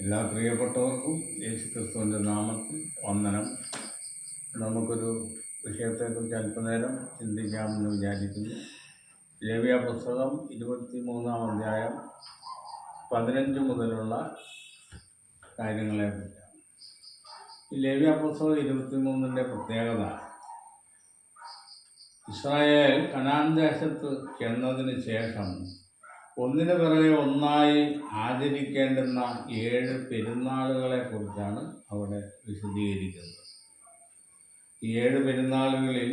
എല്ലാ പ്രിയപ്പെട്ടവർക്കും യേശു ക്രിസ്തുവിന്റെ നാമത്തിൽ വന്ദനം. നമുക്കൊരു വിഷയത്തെക്കുറിച്ച് അല്പനേരം ചിന്തിക്കാമെന്ന് വിചാരിക്കുന്നു. ലവ്യ പുസ്തകം ഇരുപത്തി മൂന്നാം അധ്യായം പതിനഞ്ച് മുതലുള്ള കാര്യങ്ങളെക്കുറിച്ചാണ്. ഈ ലവ്യ പുസ്തകം ഇരുപത്തി മൂന്നിന്റെ പ്രത്യേകത ഇസ്രായേൽ കനാൻ ദേശത്ത് ചെന്നതിന് ശേഷം ഒന്നിനു പിറകെ ഒന്നായി ആചരിക്കേണ്ടുന്ന ഏഴ് പെരുന്നാളുകളെ കുറിച്ചാണ് അവിടെ വിശദീകരിക്കുന്നത്. ഏഴ് പെരുന്നാളുകളിൽ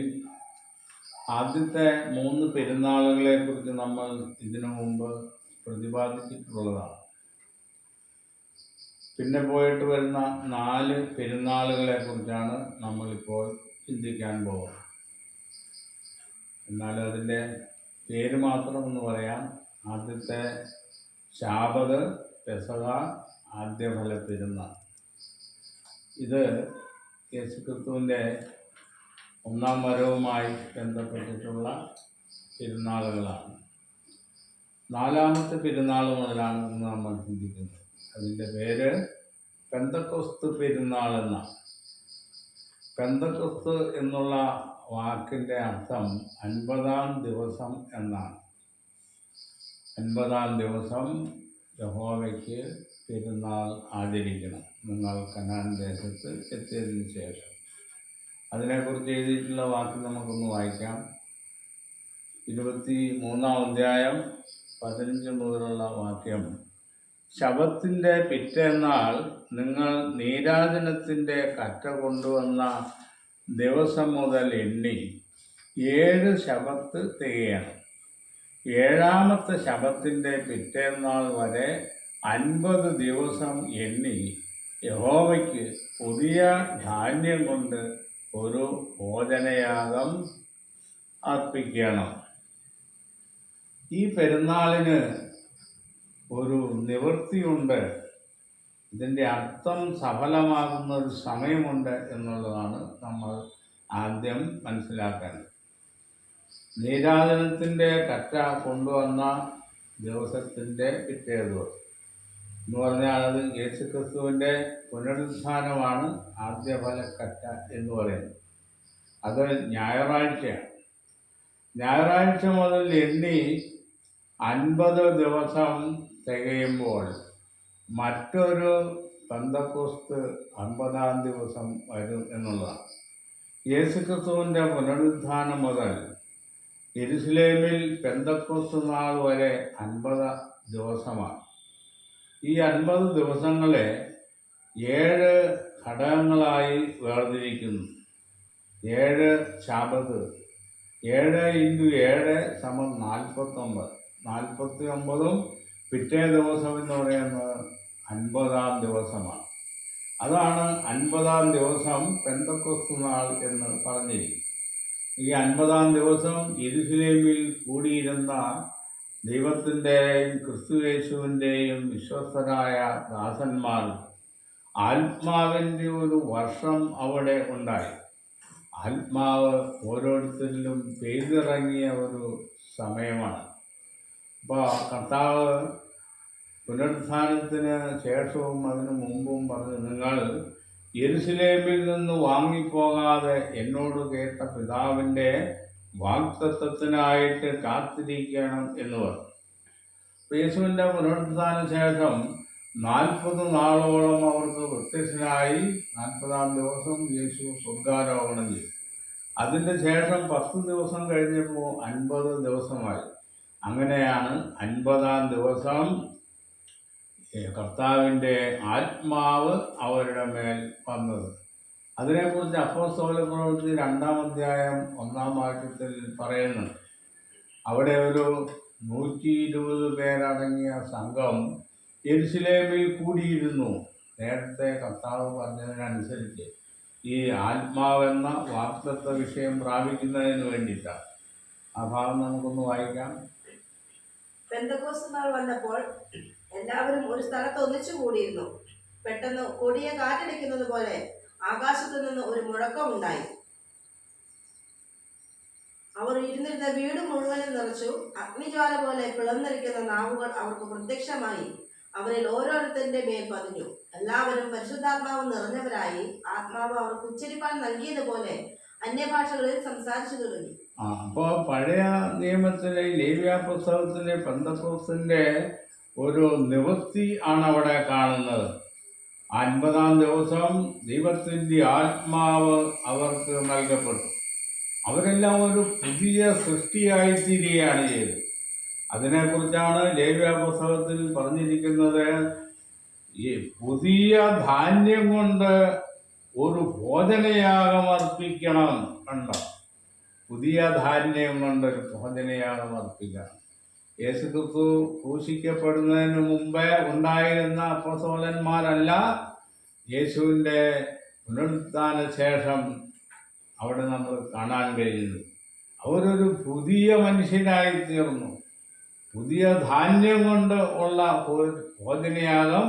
ആദ്യത്തെ മൂന്ന് പെരുന്നാളുകളെ കുറിച്ച് നമ്മൾ ഇതിനു മുമ്പ് പ്രതിപാദിച്ചിട്ടുള്ളതാണ്. പിന്നെ പോയിട്ട് വരുന്ന നാല് പെരുന്നാളുകളെ കുറിച്ചാണ് നമ്മളിപ്പോൾ ചിന്തിക്കാൻ പോകുന്നത്. എന്നാൽ അതിന്റെ പേര് മാത്രം എന്ന് പറയാം. ആദ്യത്തെ ശാപത് പെസക ആദ്യഫല പെരുന്നാൾ ഇത് യേശുക്രിസ്തുവിന്റെ ഒന്നാം വരവുമായി ബന്ധപ്പെട്ടിട്ടുള്ള പെരുന്നാളുകളാണ്. നാലാമത്തെ പെരുന്നാൾ മുതലാണ് ഇന്ന് നമ്മൾ ചിന്തിക്കുന്നത്. അതിന്റെ പേര് പെന്തക്കൊസ്ത് പെരുന്നാൾ എന്നാണ് പെന്തക്കൊസ്ത് എന്നുള്ള വാക്കിന്റെ അർത്ഥം അൻപതാം ദിവസം എന്നാണ്. അൻപതാം ദിവസം യഹോവയ്ക്ക് പെരുന്നാൾ ആചരിക്കണം. നിങ്ങൾ കനാൻ ദേശത്ത് എത്തിയതിന് ശേഷം. അതിനെക്കുറിച്ച് എഴുതിയിട്ടുള്ള വാക്ക് നമുക്കൊന്ന് വായിക്കാം. ഇരുപത്തി മൂന്നാം അധ്യായം പതിനഞ്ച് മുതലുള്ള വാക്യം. ശവത്തിന്റെ പിറ്റേന്നാൾ നിങ്ങൾ നീരാജനത്തിന്റെ കറ്റ കൊണ്ടുവന്ന ദിവസം മുതൽ എണ്ണി. ഏഴ് ശവത്ത് തികയണം. ഏഴാമത്തെ ശബത്തിന്റെ പിറ്റേന്നാൾ വരെ അൻപത് ദിവസം എണ്ണി യഹോവയ്ക്ക് പുതിയ ധാന്യം കൊണ്ട് ഒരു ഭോജനയാഗം അർപ്പിക്കണം. ഈ പെരുന്നാളിന് ഒരു നിവൃത്തിയുണ്ട്. ഇതിന്റെ അർത്ഥം സഫലമാകുന്ന ഒരു സമയമുണ്ട് എന്നുള്ളതാണ് നമ്മൾ ആദ്യം മനസ്സിലാക്കേണ്ടത്. നീരാജനത്തിന്റെ കറ്റ കൊണ്ടുവന്ന ദിവസത്തിന്റെ പിറ്റേ ദിവസം എന്ന് പറഞ്ഞാൽ അത് യേശു ക്രിസ്തുവിന്റെ പുനരുത്ഥാനമാണ് ആദ്യഫല കറ്റ എന്ന് പറയുന്നത്. അത് ഞായറാഴ്ചയാണ്. ഞായറാഴ്ച മുതൽ എണ്ണി അൻപത് ദിവസം തികയുമ്പോൾ മറ്റൊരു പന്തക്കോസ്ത് അമ്പതാം ദിവസം വരും എന്നുള്ളതാണ്. യേശുക്രിസ്തുവിന്റെ പുനരുത്ഥാനം മുതൽ യെരുസലേമിൽ പെന്തക്കോസ് നാൾ വരെ അൻപത് ദിവസമാണ്. ഈ അൻപത് ദിവസങ്ങളെ ഏഴ് ഘടകങ്ങളായി വേർതിരിക്കുന്നു. ഏഴ് ശാബത്ത് ഏഴ് ഇന്റു ഏഴ് സമം നാൽപ്പത്തൊമ്പത്. നാൽപ്പത്തി ഒമ്പതും പിറ്റേ ദിവസം എന്ന് പറയുന്നത് അൻപതാം ദിവസമാണ്. അതാണ് അൻപതാം ദിവസം പെന്തക്കൊസ്തു നാൾ എന്ന് പറഞ്ഞിരിക്കും ഈ അൻപതാം ദിവസം യെരുസലേമിൽ കൂടിയിരുന്ന ദൈവത്തിന്റെയും ക്രിസ്തുയേശുവിന്റെയും വിശ്വസ്തരായ ദാസന്മാർ ആത്മാവിന്റെ ഒരു വർഷം അവിടെ ഉണ്ടായി. ആത്മാവ് ഓരോരുത്തരിലും പെയ്തിറങ്ങിയ ഒരു സമയമാണ്. അപ്പോൾ കർത്താവ് പുനരുത്ഥാനത്തിന് ശേഷവും അതിനു മുമ്പും പറഞ്ഞു നിങ്ങൾ യെരുസലേമിൽ നിന്ന് വാങ്ങിപ്പോകാതെ എന്നോട് കേട്ട പിതാവിന്റെ വാക്തത്വത്തിനായിട്ട് കാത്തിരിക്കണം എന്ന് പറഞ്ഞു. യേശുവിന്റെ പുനരുദ്ധാന ശേഷം നാൽപ്പത് നാളോളം അവർക്ക് പ്രത്യക്ഷനായി നാൽപ്പതാം ദിവസം യേശു സ്വർഗാരോഹണം ചെയ്തു. അതിന്റെ ശേഷം പത്ത് ദിവസം കഴിഞ്ഞപ്പോൾ അൻപത് ദിവസമായി. അങ്ങനെയാണ് അൻപതാം ദിവസം കർത്താവിന്റെ ആത്മാവ് അവരുടെ മേൽ വന്നത്. അതിനെക്കുറിച്ച് അപ്പോസ്തോല പ്രവൃത്തി രണ്ടാം അധ്യായം ഒന്നാം വാക്യത്തിൽ പറയുന്നുണ്ട് അവിടെ ഒരു നൂറ്റി ഇരുപത് പേരടങ്ങിയ സംഘം എരുസലേമിൽ കൂടിയിരുന്നു. നേരത്തെ കർത്താവ് പറഞ്ഞതിനനുസരിച്ച് ഈ ആത്മാവെന്ന വാക്തത്വ വിഷയം പ്രാപിക്കുന്നതിന് വേണ്ടിയിട്ടാണ്. ആ ഭാഗം നമുക്കൊന്ന് വായിക്കാം. വന്നപ്പോൾ എല്ലാവരും ഒരു സ്ഥലത്ത് ഒന്നിച്ചു കൂടിയിരുന്നു. പെട്ടെന്ന് കൊടിയ കാറ്റടിക്കുന്നത് പോലെ ആകാശത്തു നിന്ന് ഒരു മുഴക്കമുണ്ടായി അവർ ഇരുന്നിരുന്ന വീട് മുഴുവനും നിറച്ചു. അഗ്നിജ്വാല പോലെ പിളർന്നിരിക്കുന്ന നാവുകൾ അവർക്ക് പ്രത്യക്ഷമായി. അവരിൽ ഓരോരുത്തരുടെ മേൽ പതിഞ്ഞു. എല്ലാവരും പരിശുദ്ധാത്മാവ് നിറഞ്ഞവരായി. ആത്മാവ് അവർക്ക് ഉച്ചരിപ്പാൻ നൽകിയതുപോലെ അന്യഭാഷകളിൽ സംസാരിച്ചു തുടങ്ങി. അപ്പോ അപ്പോൾ പഴയ നിയമത്തിലെ ലേവ്യ പുസ്തകത്തിലെ പന്തക്കോസിന്റെ ഒരു നിവൃത്തി ആണ് അവിടെ കാണുന്നത്. അൻപതാം ദിവസം ദൈവത്തിന്റെ ആത്മാവ് അവർക്ക് നൽകപ്പെട്ടു. അവരെല്ലാം ഒരു പുതിയ സൃഷ്ടിയായി തീരുകയാണ് ചെയ്തത്. അതിനെക്കുറിച്ചാണ് ലേവ്യ പുസ്തകത്തിൽ പറഞ്ഞിരിക്കുന്നത് ഈ പുതിയ ധാന്യം കൊണ്ട് ഒരു ഭോജനയാഗം അർപ്പിക്കണം കണ്ടോ? പുതിയ ധാന്യം കൊണ്ട് ഒരു ഭോജനയാഗം അർപ്പിക്കണം. യേശുക്രിസ്തു ക്രൂശിക്കപ്പെടുന്നതിന് മുമ്പേ ഉണ്ടായിരുന്ന അപ്പസോലന്മാരല്ല യേശുവിന്റെ പുനരുത്ഥാന ശേഷം അവിടെ നമ്മൾ കാണാൻ കഴിയുന്നു അവരൊരു പുതിയ മനുഷ്യരായി തീർന്നു പുതിയ ധാന്യം കൊണ്ട് ഉള്ള ഭോജനയാഗം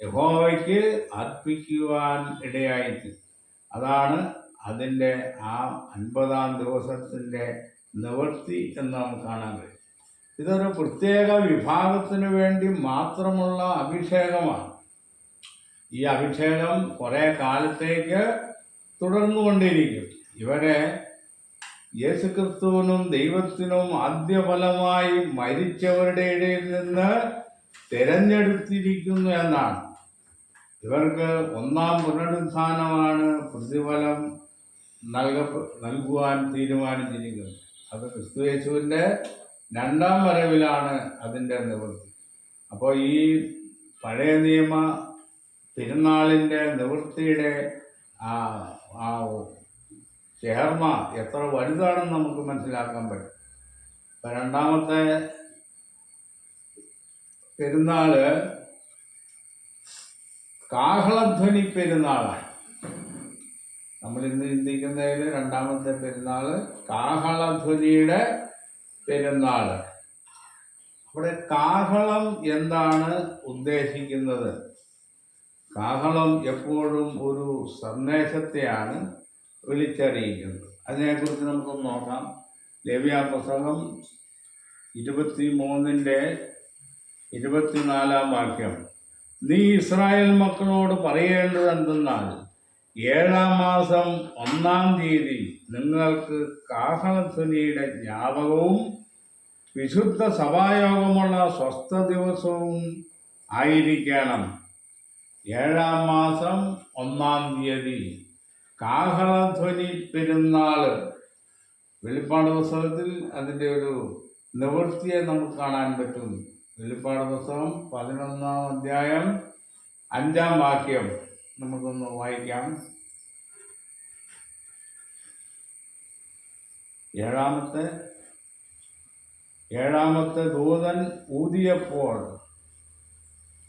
യഹോവയ്ക്ക് അർപ്പിക്കുവാൻ ഇടയായിട്ട് അതാണ് അതിന്റെ ആ അൻപതാം ദിവസത്തിന്റെ നിവൃത്തി എന്ന് നമുക്ക് കാണാൻ കഴിയും. ഇതൊരു പ്രത്യേക വിഭാഗത്തിന് വേണ്ടി മാത്രമുള്ള അഭിഷേകമാണ്. ഈ അഭിഷേകം കുറേ കാലത്തേക്ക് തുടർന്നുകൊണ്ടിരിക്കും. ഇവരെ യേശുക്രിസ്തുവിനും ദൈവത്തിനും ആദ്യഫലമായി മരിച്ചവരുടെ ഇടയിൽ നിന്ന് തിരഞ്ഞെടുത്തിരിക്കുന്നു എന്നാണ്. ഇവർക്ക് ഒന്നാം പുനരുത്ഥാനമാണ് പ്രതിഫലം നൽക നൽകുവാൻ തീരുമാനിച്ചിരിക്കുന്നത്. അത് ക്രിസ്തു യേശുവിന്റെ രണ്ടാം വരവിലാണ് അതിന്റെ നിവൃത്തി. അപ്പോൾ ഈ പഴയ നിയമ തിരുനാളിന്റെ നിവൃത്തിയുടെ ആ ആ ചേർമ എത്ര വലുതാണെന്ന് നമുക്ക് മനസ്സിലാക്കാൻ പറ്റും. ഇപ്പം രണ്ടാമത്തെ പെരുന്നാൾ കാഹളധ്വനി പെരുന്നാളാണ്. നമ്മൾ ഇന്ന് ചിന്തിക്കുന്നതിൽ രണ്ടാമത്തെ പെരുന്നാൾ കാഹളധ്വനിയുടെ പെരുന്നാൾ. അവിടെ കാഹളം എന്താണ് ഉദ്ദേശിക്കുന്നത്? കാഹളം എപ്പോഴും ഒരു സന്ദേശത്തെയാണ് വിളിച്ചറിയിക്കുന്നത്. അതിനെക്കുറിച്ച് നമുക്കൊന്ന് നോക്കാം. ലവ്യ ഇരുപത്തി മൂന്നിന്റെ ഇരുപത്തിനാലാം വാക്യം. നീ ഇസ്രായേൽ മക്കളോട് പറയേണ്ടത് എന്തെന്നാൽ ഏഴാം മാസം ഒന്നാം തീയതി നിങ്ങൾക്ക് കാഹളധ്വനിയുടെ ജ്ഞാപകവും വിശുദ്ധ സഭായോഗമുള്ള സ്വസ്ഥ ദിവസവും ആയിരിക്കണം. ഏഴാം മാസം ഒന്നാം തീയതി. കാഹളധ്വനി പെരുന്നാൾ. വെളിപ്പാട് പുസ്തകത്തിൽ അതിന്റെ ഒരു നിവൃത്തിയെ നമുക്ക് കാണാൻ പറ്റും. വെളിപ്പാട് പുസ്തകം പതിനൊന്നാം അധ്യായം അഞ്ചാം വാക്യം നമുക്കൊന്ന് വായിക്കാം. ഏഴാമത്തെ ഏഴാമത്തെ ദൂതൻ ഊതിയപ്പോൾ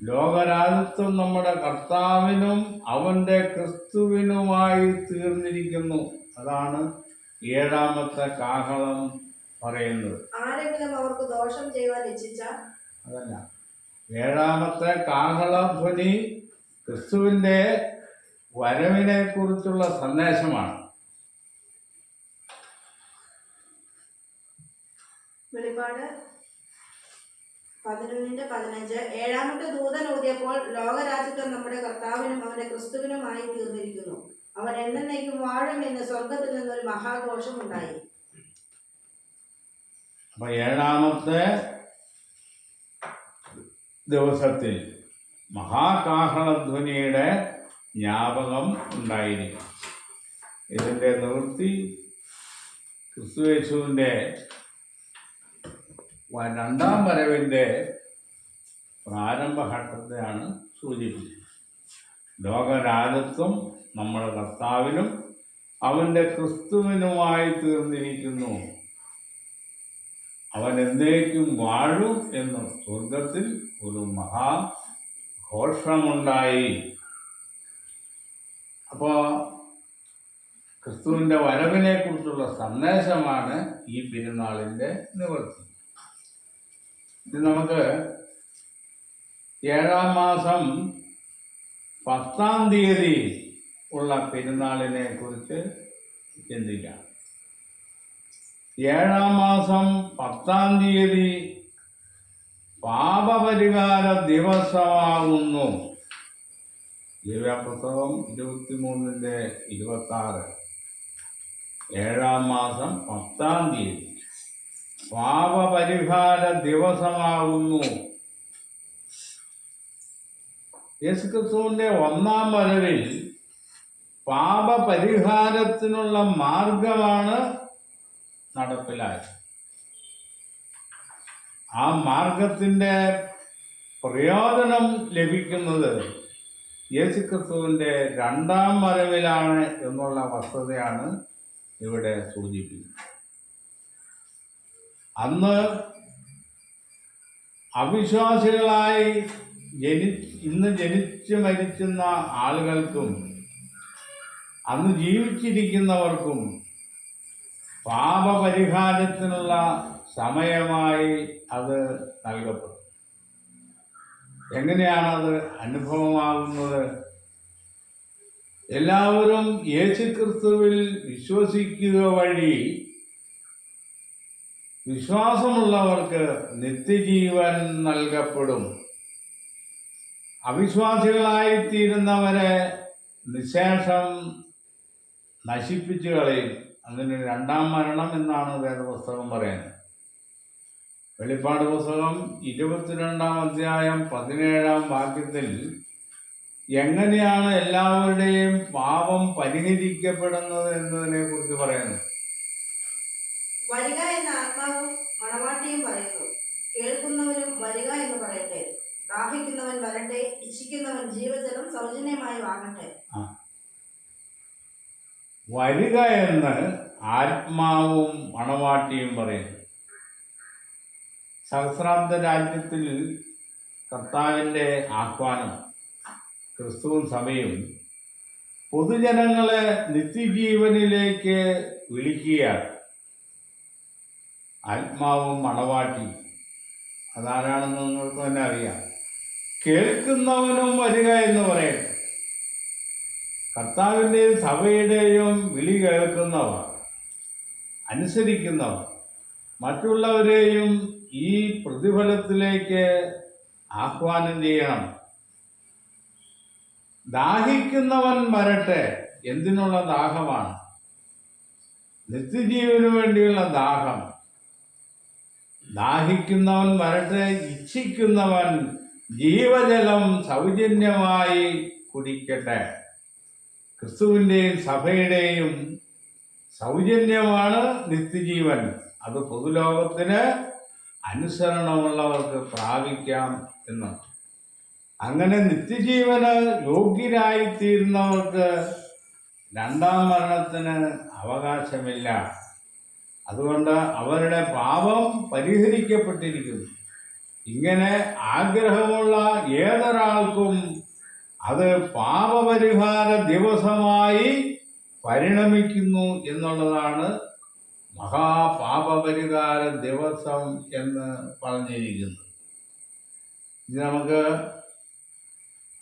ലോകരാജ്യത്വം നമ്മുടെ കർത്താവിനും അവന്റെ ക്രിസ്തുവിനുമായി തീർന്നിരിക്കുന്നു. അതാണ് ഏഴാമത്തെ കാഹളം പറയുന്നത്. ആരെങ്കിലും അവർക്ക് ദോഷം ചെയ്യാൻ ഇച്ഛിച്ചാൽ? അതല്ല. ഏഴാമത്തെ കാഹളധ്വനി ക്രിസ്തുവിന്റെ വരവിനെ കുറിച്ചുള്ള സന്ദേശമാണ് വെളിപ്പാട് പതിനൊന്നിന്റെ പതിനഞ്ച്. ഏഴാമത്തെ ദൂതൻ ഊതിയപ്പോൾ ലോകരാജ്യത്വം നമ്മുടെ കർത്താവിനും അവന്റെ ക്രിസ്തുവിനുമായി തീർന്നിരിക്കുന്നു. അവൻ എന്നേക്കും വാഴും എന്ന് സ്വർഗത്തിൽ നിന്നൊരു മഹാഘോഷം ഉണ്ടായി അപ്പൊ ഏഴാമത്തെ ദിവസത്തിൽ മഹാകാഹളധ്വനിയുടെ ജ്ഞാപകം ഉണ്ടായിരിക്കും. ഇതിന്റെ നിവൃത്തി ക്രിസ്തുവേശുവിന്റെ രണ്ടാം വരവിന്റെ പ്രാരംഭഘട്ടത്തെയാണ് സൂചിപ്പിക്കുന്നത് ലോകരാജത്വം നമ്മുടെ കർത്താവിനും അവന്റെ ക്രിസ്തുവിനുമായി തീർന്നിരിക്കുന്നു. അവൻ എന്നേക്കും വാഴും എന്ന സ്വർഗത്തിൽ ഒരു മഹാ ഘോഷമുണ്ടായി അപ്പോൾ ക്രിസ്തുവിന്റെ വരവിനെ കുറിച്ചുള്ള സന്ദേശമാണ് ഈ പെരുന്നാളിന്റെ നിവൃത്തി ഇത് നമുക്ക് ഏഴാം മാസം പത്താം തീയതി ഉള്ള പെരുന്നാളിനെ കുറിച്ച് ചിന്തിക്കാം. ഏഴാം മാസം പത്താം തീയതി പാപപരിഹാര ദിവസമാകുന്നു. ദിവ്യാപ്രസവം ഇരുപത്തിമൂന്നിന്റെ ഇരുപത്തി ആറ് ഏഴാം മാസം പത്താം തീയതി. പാപപരിഹാര ദിവസമാകുന്നു യേശുക്രിസ്തുവിന്റെ ഒന്നാം വരവിൽ പാപപരിഹാരത്തിനുള്ള മാർഗമാണ് നടപ്പിലായത് ആ മാർഗത്തിന്റെ പ്രയോജനം ലഭിക്കുന്നത് യേശുക്രിസ്തുവിന്റെ രണ്ടാം വരവിലാണ് എന്നുള്ള വസ്തുതയാണ് ഇവിടെ സൂചിപ്പിക്കുന്നത്. അന്ന് അവിശ്വാസികളായി ജനി ഇന്ന് ജനിച്ച് മരിക്കുന്ന ആളുകൾക്കും അന്ന് ജീവിച്ചിരിക്കുന്നവർക്കും പാപപരിഹാരത്തിനുള്ള സമയമായി അത് നൽകപ്പെടും എങ്ങനെയാണത് അനുഭവമാകുന്നത്? എല്ലാവരും യേശുക്രിസ്തുവിൽ വിശ്വസിക്കുക വഴി വിശ്വാസമുള്ളവർക്ക് നിത്യജീവൻ നൽകപ്പെടും. അവിശ്വാസികളായിത്തീരുന്നവരെ നിശേഷം നശിപ്പിച്ചു കളയും. അതിന് രണ്ടാം മരണം എന്നാണ് വേദപുസ്തകം പറയുന്നത്. വെളിപ്പാട് പുസ്തകം ഇരുപത്തിരണ്ടാം അധ്യായം പതിനേഴാം വാക്യത്തിൽ എങ്ങനെയാണ് എല്ലാവരുടെയും പാപം പരിഹരിക്കപ്പെടുന്നത് എന്നതിനെ കുറിച്ച് പറയുന്നു. വരിക എന്ന ആത്മാവും മണവാട്ടിയും പറയുന്നു. കേൾക്കുന്നവരും വരിക എന്ന് പറയട്ടെ. ദാഹിക്കുന്നവൻ വരട്ടെ ഇച്ഛിക്കുന്നവൻ ജീവജലം സൗജന്യമായി വാങ്ങട്ടെ. വരിക എന്ന് ആത്മാവും മണവാട്ടിയും പറയുന്നു. സഹസ്രാബ്ദ രാജ്യത്തിൽ കർത്താവിന്റെ ആഹ്വാനം ക്രിസ്തുവും സഭയും പൊതുജനങ്ങളെ നിത്യജീവനിലേക്ക് വിളിക്കുകയാണ്. ആത്മാവും മണവാട്ടി. അതാരാണെന്ന് നിങ്ങൾക്ക് തന്നെ അറിയാം. കേൾക്കുന്നവനും വരിക എന്ന് പറയട്ടെ. കർത്താവിന്റെയും സഭയുടെയും വിളി കേൾക്കുന്നവർ അനുസരിക്കുന്നവർ മറ്റുള്ളവരെയും ഈ പ്രതിഫലത്തിലേക്ക് ആഹ്വാനം ചെയ്യണം. ദാഹിക്കുന്നവൻ വരട്ടെ എന്തിനുള്ള ദാഹമാണ്? നിത്യജീവന് വേണ്ടിയുള്ള ദാഹം. ദാഹിക്കുന്നവൻ വരട്ടെ ഇച്ഛിക്കുന്നവൻ ജീവജലം സൗജന്യമായി കുടിക്കട്ടെ. ക്രിസ്തുവിന്റെയും സഭയുടെയും സൗജന്യമാണ് നിത്യജീവൻ. അത് പൊതുലോകത്തിന് അനുസരണമുള്ളവർക്ക് പ്രാപിക്കാം എന്ന് അങ്ങനെ നിത്യജീവന് യോഗ്യരായിത്തീരുന്നവർക്ക് രണ്ടാം മരണത്തിന് അവകാശമില്ല. അതുകൊണ്ട് അവരുടെ പാപം പരിഹരിക്കപ്പെട്ടിരിക്കുന്നു. ഇങ്ങനെ ആഗ്രഹമുള്ള ഏതൊരാൾക്കും അത് പാപപരിഹാര ദിവസമായി പരിണമിക്കുന്നു എന്നുള്ളതാണ് മഹാപാപപരിഹാര ദിവസം എന്ന് പറഞ്ഞിരിക്കുന്നത്. ഇനി നമുക്ക്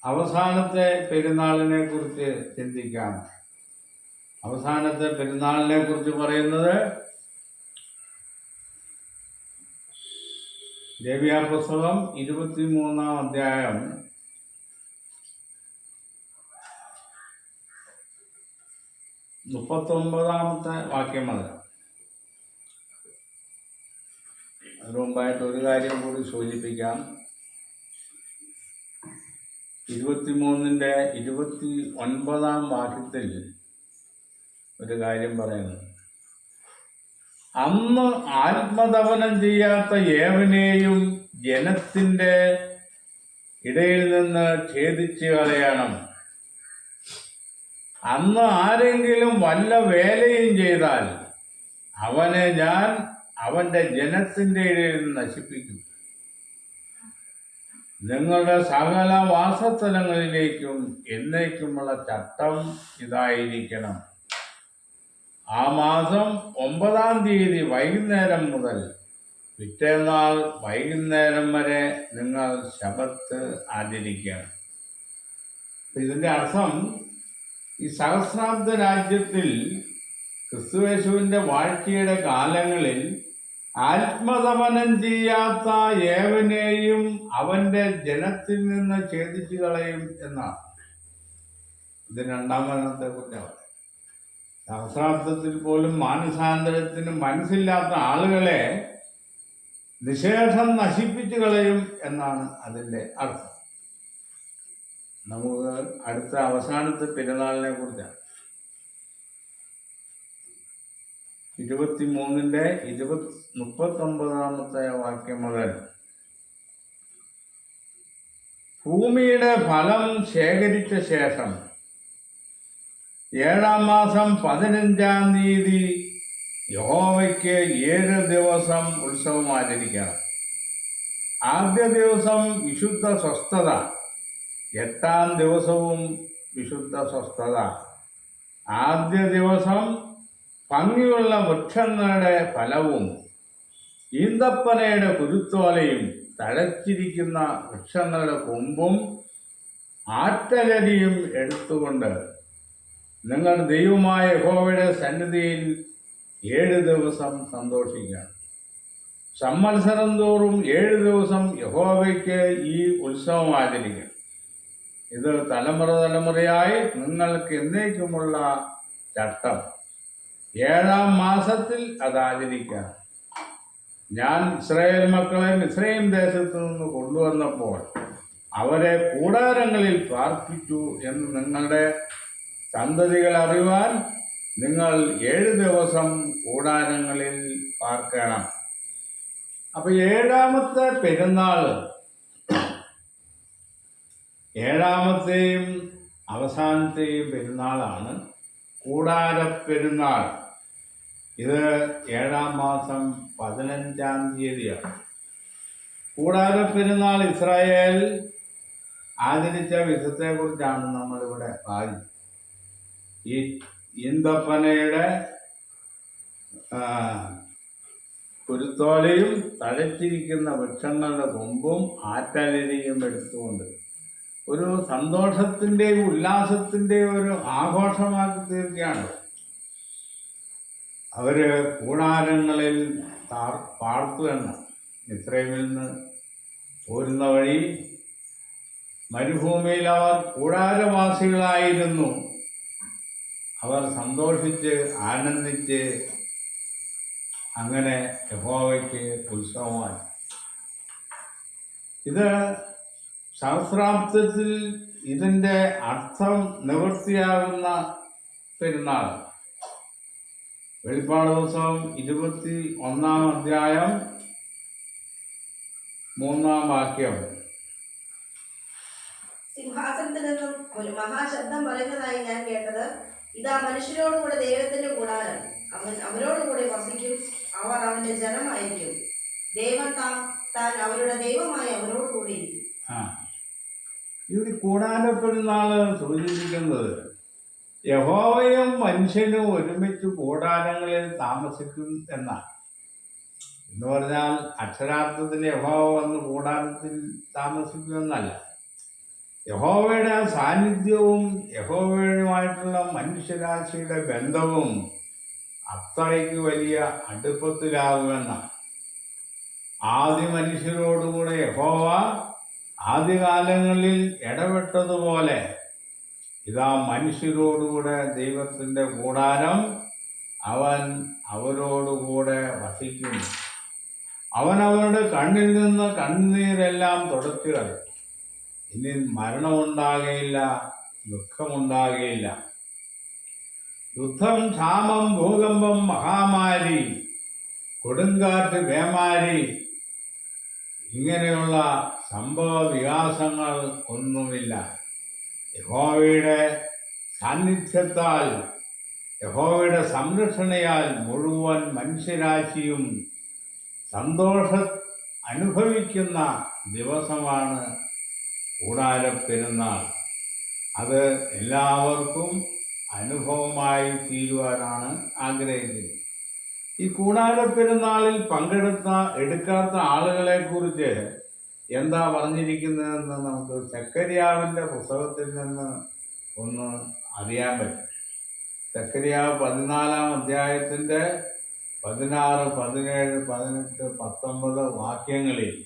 അവസാനത്തെ പെരുന്നാളിനെ കുറിച്ച് ചിന്തിക്കാം. അവസാനത്തെ പെരുന്നാളിനെ കുറിച്ച് പറയുന്നത് ദേവിയാ പുസ്തകം ഇരുപത്തിമൂന്നാം അധ്യായം. മുപ്പത്തൊമ്പതാമത്തെ വാക്യം അത്. അതിനു മുമ്പായിട്ട് ഒരു കാര്യം കൂടി സൂചിപ്പിക്കാം. ഇരുപത്തിമൂന്നിന്റെ ഇരുപത്തി ഒൻപതാം വാക്യത്തിൽ ഒരു കാര്യം പറയുന്നു. അന്ന് ആത്മതപനം ചെയ്യാത്ത ഏവനെയും ജനത്തിന്റെ ഇടയിൽ നിന്ന് ഛേദിച്ച് കളയണം. അന്ന് ആരെങ്കിലും വല്ല വേലയും ചെയ്താൽ അവനെ ഞാൻ അവന്റെ ജനത്തിന്റെ ഇടയിൽ നിന്ന് നശിപ്പിക്കും. നിങ്ങളുടെ സകല വാസസ്ഥലങ്ങളിലേക്കും എന്നേക്കുമുള്ള ചട്ടം ഇതായിരിക്കണം. ആ മാസം ഒമ്പതാം തീയതി വൈകുന്നേരം മുതൽ പിറ്റേന്നാൾ വൈകുന്നേരം വരെ നിങ്ങൾ ശബത്ത് ആചരിക്കണം. ഇതിന്റെ അർത്ഥം ഈ സഹസ്രാബ്ദ രാജ്യത്തിൽ ക്രിസ്തുവേശുവിന്റെ വാഴ്ചയുടെ കാലങ്ങളിൽ ആത്മതപനം ചെയ്യാത്ത ഏവനെയും അവന്റെ ജനത്തിൽ നിന്ന് ഛേദിച്ചു കളയും എന്നാണ്. ഇത് രണ്ടാം മരണത്തെ കുറിച്ചാണ് സഹസ്രാർത്ഥത്തിൽ പോലും മാനസാന്തരത്തിന് മനസ്സില്ലാത്ത ആളുകളെ നിശേഷം നശിപ്പിച്ചു കളയും എന്നാണ് അതിന്റെ അർത്ഥം. നമുക്ക് അടുത്ത അവസാനത്തെ പെരുന്നാളിനെ കുറിച്ചാണ്. ഇരുപത്തിമൂന്നിന്റെ ഇരുപത്തി മുപ്പത്തൊമ്പതാമത്തെ വാക്യം മുതൽ ഭൂമിയുടെ ഫലം ശേഖരിച്ച ശേഷം ഏഴാം മാസം പതിനഞ്ചാം തീയതി യഹോവയ്ക്ക് ഏഴ് ദിവസം ഉത്സവം ആചരിക്കണം. ആദ്യ ദിവസം വിശുദ്ധ സ്വസ്ഥത എട്ടാം ദിവസവും വിശുദ്ധ സ്വസ്ഥത. ആദ്യ ദിവസം ഭംഗിയുള്ള വൃക്ഷങ്ങളുടെ ഫലവും ഈന്തപ്പനയുടെ കുരുത്തോലയും തഴച്ചിരിക്കുന്ന വൃക്ഷങ്ങളുടെ കൊമ്പും ആറ്റകരിയും എടുത്തുകൊണ്ട് നിങ്ങൾ ദൈവമായ യഹോവയുടെ സന്നിധിയിൽ ഏഴ് ദിവസം സന്തോഷിക്കണം. സമ്മത്സരം തോറും ഏഴ് ദിവസം യഹോവയ്ക്ക് ഈ ഉത്സവം ആചരിക്കണം. ഇത് തലമുറ തലമുറയായി നിങ്ങൾക്ക് എന്നേക്കുമുള്ള ചട്ടം. ഏഴാം മാസത്തിൽ അത് ആചരിക്കണം ഞാൻ ഇസ്രായേൽ മക്കളെ ഇസ്രയേൽ ദേശത്തു നിന്ന് കൊണ്ടുവന്നപ്പോൾ അവരെ കൂടാരങ്ങളിൽ പാർപ്പിച്ചു എന്ന് നിങ്ങളുടെ സന്തതികൾ അറിവാൻ നിങ്ങൾ ഏഴ് ദിവസം കൂടാരങ്ങളിൽ പാർക്കണം. അപ്പൊ ഏഴാമത്തെ പെരുന്നാൾ ഏഴാമത്തെയും അവസാനത്തെയും പെരുന്നാളാണ് കൂടാര പെരുന്നാൾ. ഇത് ഏഴാം മാസം പതിനഞ്ചാം തീയതിയാണ്. കൂടാര പെരുന്നാൾ ഇസ്രായേൽ ആചരിച്ച വിധത്തെക്കുറിച്ചാണ് നമ്മളിവിടെ വായിച്ചത്. ഈ ഈന്തപ്പനയുടെ കുരുത്തോലയും തഴച്ചിരിക്കുന്ന വൃക്ഷങ്ങളുടെ കൊമ്പും ആറ്റലരിയും എടുത്തുകൊണ്ട് ഒരു സന്തോഷത്തിന്റെയും ഉല്ലാസത്തിന്റെയും ഒരു ആഘോഷമാക്കി തീർക്കുകയാണ്. അവർ കൂടാരങ്ങളിൽ പാർത്തു എന്ന് ഇസ്രയേലിൽ നിന്ന് പോരുന്ന വഴി മരുഭൂമിയിൽ അവർ കൂടാരവാസികളായിരുന്നു. അവർ സന്തോഷിച്ച് ആനന്ദിച്ച് അങ്ങനെ യഹോവയ്ക്ക് ഉത്സവമായി. ഇത് സഹസ്രാബ്ദത്തിൽ ഇതിന്റെ അർത്ഥം നിവൃത്തിയാകുന്ന പെരുന്നാൾ. വെളിപ്പാട് ദിവസം ഇരുപത്തി ഒന്നാം അധ്യായം മൂന്നാം വാക്യം. സിംഹാസനത്തിൽ നിന്നും ഒരു മഹാശബ്ദം പറയുന്നതായി ഞാൻ കേട്ടത്. ഇതാ മനുഷ്യരോടുകൂടെ ദൈവത്തിന്റെ കൂടാരം. അവൻ അവരോടുകൂടെ വസിക്കും. അവർ അവന്റെ ജനമായിരിക്കും. ദൈവം താൻ അവരുടെ ദൈവമായി അവരോടുകൂടി ഇവിടെ കൂടാരപ്പെരുന്നാൾ സൂചിപ്പിക്കുന്നത് യഹോവയും മനുഷ്യനും ഒരുമിച്ച് കൂടാരങ്ങളിൽ താമസിക്കും എന്നാണ്. എന്ന് പറഞ്ഞാൽ അക്ഷരാർത്ഥത്തിൽ യഹോവ വന്ന് കൂടാരത്തിൽ താമസിക്കുമെന്നല്ല യഹോവയുടെ ആ സാന്നിധ്യവും യഹോവയുമായിട്ടുള്ള മനുഷ്യരാശിയുടെ ബന്ധവും അത്രയ്ക്ക് വലിയ അടുപ്പത്തിലാകുമെന്നാണ്. ആദ്യ മനുഷ്യരോടുകൂടെ യഹോവ ആദ്യകാലങ്ങളിൽ ഇടപെട്ടതുപോലെ ഇതാ മനുഷ്യരോടുകൂടെ ദൈവത്തിന്റെ കൂടാരം അവൻ അവരോടുകൂടെ വസിക്കുന്നു. അവൻ അവരുടെ കണ്ണിൽ നിന്ന് കണ്ണീരെല്ലാം തുടച്ചു കളയും ഇനി മരണമുണ്ടാകയില്ല ദുഃഖമുണ്ടാകയില്ല. യുദ്ധം ക്ഷാമം ഭൂകമ്പം മഹാമാരി കൊടുങ്കാറ്റ് വേമാരി ഇങ്ങനെയുള്ള സംഭവ വികാസങ്ങൾ ഒന്നുമില്ല. യഹോവയുടെ സാന്നിധ്യത്താൽ യഹോവയുടെ സംരക്ഷണയാൽ മുഴുവൻ മനുഷ്യരാശിയും സന്തോഷ അനുഭവിക്കുന്ന ദിവസമാണ് കൂടാരപ്പെരുന്നാൾ. അത് എല്ലാവർക്കും അനുഭവമായി തീരുവാനാണ് ആഗ്രഹിക്കുന്നത്. ഈ കൂടാരപ്പെരുന്നാളിൽ പങ്കെടുത്ത എടുക്കാത്ത ആളുകളെ കുറിച്ച് എന്താ പറഞ്ഞിരിക്കുന്നതെന്ന് നമുക്ക് ചക്കരിയാവിന്റെ പുസ്തകത്തിൽ നിന്ന് ഒന്ന് അറിയാൻ പറ്റും. ചക്കരിയാവ് പതിനാലാം അധ്യായത്തിന്റെ പതിനാറ് പതിനേഴ് പതിനെട്ട് പത്തൊമ്പത് വാക്യങ്ങളിൽ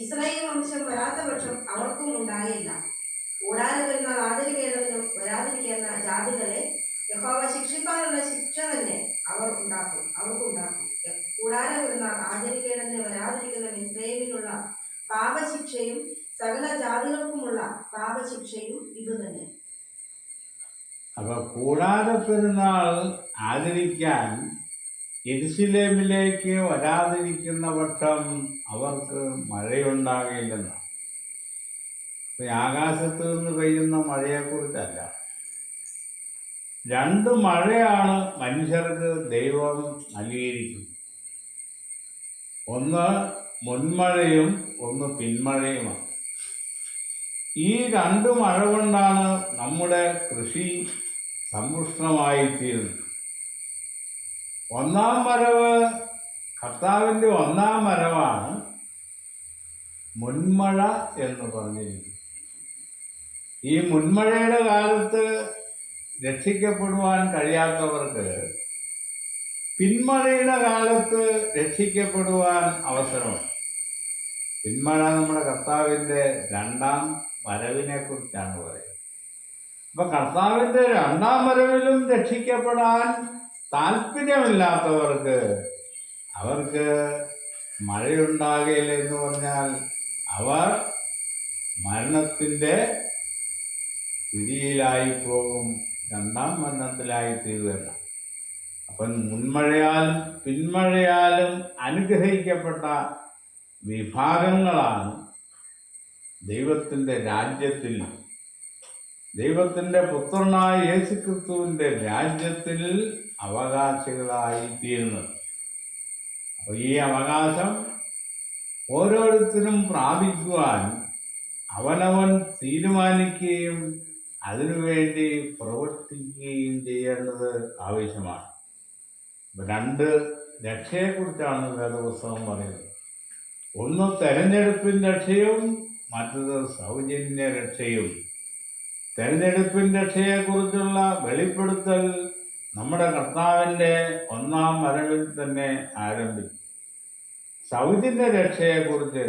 ഇസ്രായേൽ വംശം വരാത്ത പക്ഷം അവർക്കും ഉണ്ടാകില്ല കൂടാതെ പെരുന്നാൾ ആചരിക്കേണ്ടതിനും വരാതിരിക്കുന്ന ജാതികളെ യഹോവ ശിക്ഷിപ്പാനുള്ള ശിക്ഷ തന്നെ അവർ ഉണ്ടാക്കും അവർക്കുണ്ടാക്കും കൂടാതെ പെരുന്നാൾ ആചരിക്കേണ്ടതിന് വരാതിരിക്കുന്ന ഇസ്രയേലിനുള്ള പാപശിക്ഷയും സകല ജാതികൾക്കുമുള്ള പാപശിക്ഷയും ഇതുതന്നെ അപ്പൊ കൂടാതെ പെരുന്നാൾ ആചരിക്കാൻ എരുസലേമിലേക്ക് വരാതിരിക്കുന്ന പക്ഷം അവർക്ക് മഴയുണ്ടാകില്ലെന്ന് ഇപ്പൊ ഈ ആകാശത്ത് നിന്ന് പെയ്യുന്ന മഴയെക്കുറിച്ചല്ല. രണ്ട് മഴയാണ് മനുഷ്യർക്ക് ദൈവം നൽകിയിരിക്കുന്നത്. ഒന്ന് മുൻമഴയും ഒന്ന് പിന്മഴയുമാണ് ഈ രണ്ട് മഴ കൊണ്ടാണ് നമ്മുടെ കൃഷി സമ്പുഷ്ടമായിത്തീരുന്നത്. ഒന്നാം വരവ് കർത്താവിന്റെ ഒന്നാം വരവാണ് മുൻമഴ എന്ന് പറഞ്ഞിരിക്കുന്നത് ഈ മുൻമഴയുടെ കാലത്ത് രക്ഷിക്കപ്പെടുവാൻ കഴിയാത്തവർക്ക് പിന്മഴയുടെ കാലത്ത് രക്ഷിക്കപ്പെടുവാൻ അവസരമുണ്ട്. പിന്മഴ നമ്മുടെ കർത്താവിന്റെ രണ്ടാം വരവിനെ കുറിച്ചാണ് പറയുന്നത്. അപ്പൊ കർത്താവിന്റെ രണ്ടാം വരവിലും രക്ഷിക്കപ്പെടാൻ താല്പര്യമില്ലാത്തവർക്ക് അവർക്ക് മഴയുണ്ടാകില്ല എന്ന് പറഞ്ഞാൽ അവർ മരണത്തിന്റെ പിടിയിലായി പോകും. രണ്ടാം മരണത്തിലായി തീരുവല്ല അപ്പം മുൻമഴയാലും പിന്മഴയാലും അനുഗ്രഹിക്കപ്പെട്ട വിഭാഗങ്ങളാണ് ദൈവത്തിന്റെ രാജ്യത്തിൽ ദൈവത്തിന്റെ പുത്രനായ യേശുക്രിസ്തുവിന്റെ രാജ്യത്തിൽ അവകാശികളായി തീരുന്നത്. അപ്പോൾ ഈ അവകാശം ഓരോരുത്തരും പ്രാപിക്കുവാൻ അവനവൻ തീരുമാനിക്കുകയും അതിനുവേണ്ടി പ്രവർത്തിക്കുകയും ചെയ്യേണ്ടത് ആവശ്യമാണ്. രണ്ട് രക്ഷയെക്കുറിച്ചാണ് വേദപുസ്തകം പറയുന്നത്. ഒന്ന് തെരഞ്ഞെടുപ്പിൻ രക്ഷയും മറ്റത് സൗജന്യ രക്ഷയും. തെരഞ്ഞെടുപ്പിൻ രക്ഷയെക്കുറിച്ചുള്ള വെളിപ്പെടുത്തൽ നമ്മുടെ കർത്താവിന്റെ ഒന്നാം വരവിൽ തന്നെ ആരംഭിച്ചു. സൗജന്യ രക്ഷയെക്കുറിച്ച്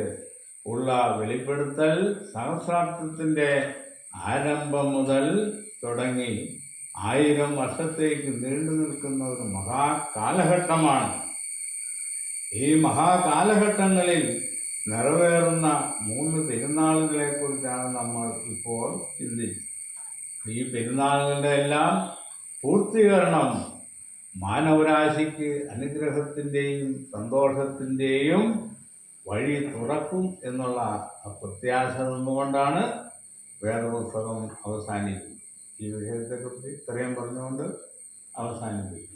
ഉള്ള വെളിപ്പെടുത്തൽ സഹസ്രാബ്ദത്തിന്റെ ആരംഭം മുതൽ തുടങ്ങി ആയിരം വർഷത്തേക്ക് നീണ്ടു നിൽക്കുന്ന ഒരു മഹാകാലഘട്ടമാണ്. ഈ മഹാകാലഘട്ടങ്ങളിൽ നിറവേറുന്ന മൂന്ന് പെരുന്നാളുകളെ കുറിച്ചാണ് നമ്മൾ ഇപ്പോൾ ചിന്തിച്ചത്. ഈ പെരുന്നാളുകളുടെ എല്ലാം പൂർത്തീകരണം മാനവരാശിക്ക് അനുഗ്രഹത്തിന്റെയും സന്തോഷത്തിന്റെയും വഴി തുറക്കും എന്നുള്ള പ്രത്യാശ നിന്നുകൊണ്ടാണ് വേദപുസ്തകം അവസാനിക്കുന്നത്. ഈ വിഷയത്തെക്കുറിച്ച് ഇത്രയും പറഞ്ഞുകൊണ്ട് അവസാനിപ്പിക്കും